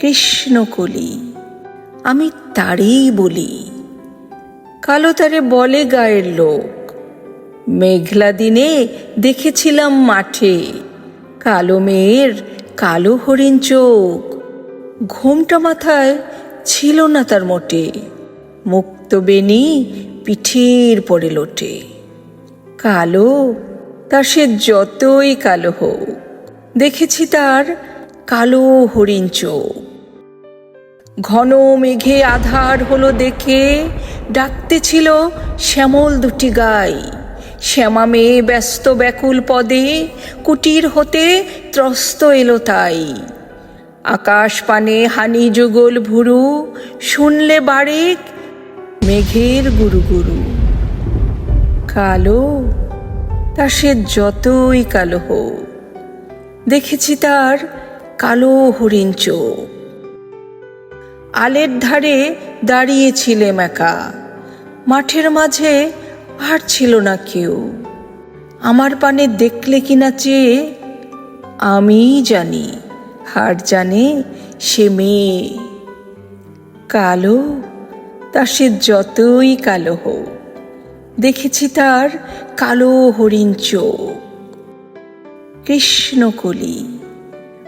কৃষ্ণকলি। আমি তারেই বলি, কালো তারে বলে গায়ের লোক। মেঘলা দিনে দেখেছিলাম মাঠে, কালো মেয়ের কালো হরিণ চোখ। ঘোমটা মাথায় ছিল না তার মোটে, মুক্ত বেনি পিঠের পরে লোটে। কালো, তার সে যতই কালো হোক, দেখেছি তার কালো হরিণ চোখ। ঘন মেঘে আধার হলো দেখে ডাকতেছিল শ্যামল দুটি গাই। শ্যামা মেয়ে ব্যস্ত ব্যাকুল পদে, কুটির হতে ত্রস্ত এলো তাই। আকাশ পানে হানি যুগল ভুরু, শুনলে বারেক মেঘের গুরু গুরু। কালো, তা সে যতই কালো হোক। দেখেছি তার কালো হরিণ চোখ। আলের ধারে দাঁড়িয়েছিলেম একা মাঠের মাঝে আর ছিল না কেউ। আমার পানে দেখলে কিনা চেয়ে আমি জানি হার জানে সে মেয়ে। কালো, তা সে যতই কালো হোক, দেখেছি তার কালো হরিণ চোখ। কৃষ্ণকলি।